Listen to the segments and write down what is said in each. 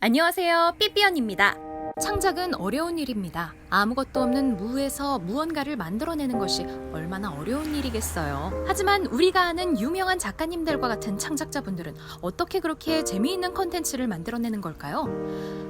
안녕하세요. 삐삐언입니다. 창작은 어려운 일입니다. 아무것도 없는 무에서 무언가를 만들어내는 것이 얼마나 어려운 일이겠어요. 하지만 우리가 아는 유명한 작가님들과 같은 창작자분들은 어떻게 그렇게 재미있는 컨텐츠를 만들어내는 걸까요?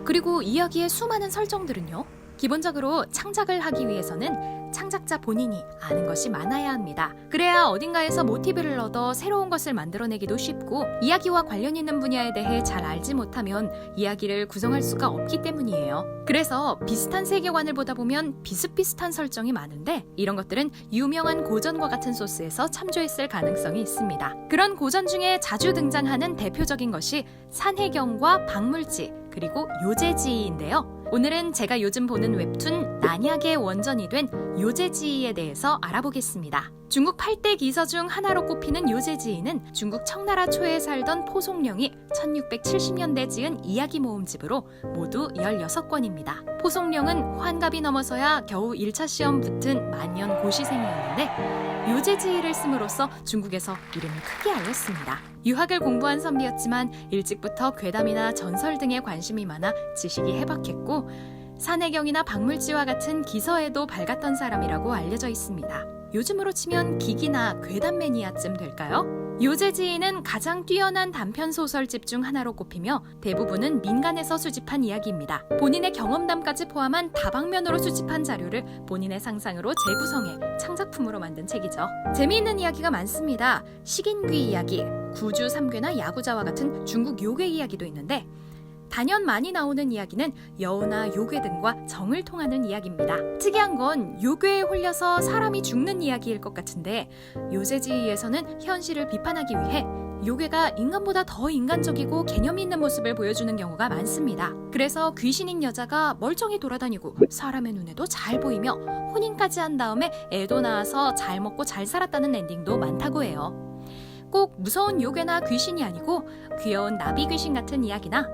그리고 이야기의 수많은 설정들은요? 기본적으로 창작을 하기 위해서는 창작자 본인이 아는 것이 많아야 합니다. 그래야 어딘가에서 모티브를 얻어 새로운 것을 만들어내기도 쉽고 이야기와 관련 있는 분야에 대해 잘 알지 못하면 이야기를 구성할 수가 없기 때문이에요. 그래서 비슷한 세계관을 보다 보면 비슷비슷한 설정이 많은데 이런 것들은 유명한 고전과 같은 소스에서 참조했을 가능성이 있습니다. 그런 고전 중에 자주 등장하는 대표적인 것이 산해경과 박물지 그리고 요제지인데요. 오늘은 제가 요즘 보는 웹툰 난약의 원전이 된 요제지에 대해서 알아보겠습니다. 중국 8대 기서 중 하나로 꼽히는 요제지인은 중국 청나라 초에 살던 포송령이 1670년대 지은 이야기 모음집으로 모두 16권입니다. 포송령은 환갑이 넘어서야 겨우 1차 시험 붙은 만년 고시생이었는데 요제지를 씀으로써 중국에서 이름을 크게 알렸습니다. 유학을 공부한 선비였지만 일찍부터 괴담이나 전설 등에 관심이 많아 지식이 해박했고 산해경이나 박물지와 같은 기서에도 밝았던 사람이라고 알려져 있습니다. 요즘으로 치면 기기나 괴담 매니아쯤 될까요? 요제지인은 가장 뛰어난 단편 소설집 중 하나로 꼽히며 대부분은 민간에서 수집한 이야기입니다. 본인의 경험담까지 포함한 다방면으로 수집한 자료를 본인의 상상으로 재구성해 창작품으로 만든 책이죠. 재미있는 이야기가 많습니다. 식인귀 이야기, 구주 삼괴나 야구자와 같은 중국 요괴 이야기도 있는데 단연 많이 나오는 이야기는 여우나 요괴 등과 정을 통하는 이야기입니다. 특이한 건 요괴에 홀려서 사람이 죽는 이야기일 것 같은데 요제지에서는 현실을 비판하기 위해 요괴가 인간보다 더 인간적이고 개념 있는 모습을 보여주는 경우가 많습니다. 그래서 귀신인 여자가 멀쩡히 돌아다니고 사람의 눈에도 잘 보이며 혼인까지 한 다음에 애도 낳아서 잘 먹고 잘 살았다는 엔딩도 많다고 해요. 꼭 무서운 요괴나 귀신이 아니고 귀여운 나비 귀신 같은 이야기나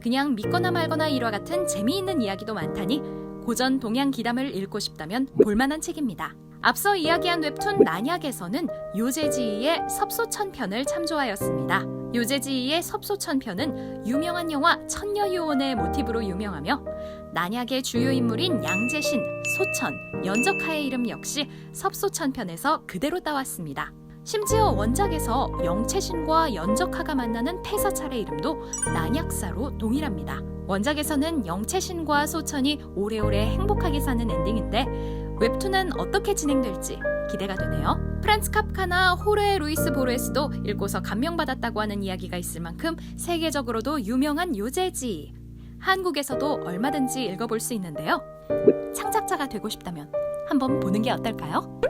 그냥 믿거나 말거나 일화 같은 재미있는 이야기도 많다니 고전 동양 기담을 읽고 싶다면 볼만한 책입니다. 앞서 이야기한 웹툰 난약에서는 요제지의 섭소천편을 참조하였습니다. 요제지의 섭소천편은 유명한 영화 천녀요원의 모티브로 유명하며 난약의 주요 인물인 양재신, 소천, 연적하의 이름 역시 섭소천편에서 그대로 따왔습니다. 심지어 원작에서 영채신과 연적하가 만나는 폐사찰의 이름도 난약사로 동일합니다. 원작에서는 영채신과 소천이 오래오래 행복하게 사는 엔딩인데 웹툰은 어떻게 진행될지 기대가 되네요. 프란츠 카프카나 호르에 루이스 보르에스도 읽고서 감명받았다고 하는 이야기가 있을 만큼 세계적으로도 유명한 요제지. 한국에서도 얼마든지 읽어볼 수 있는데요. 창작자가 되고 싶다면 한번 보는 게 어떨까요?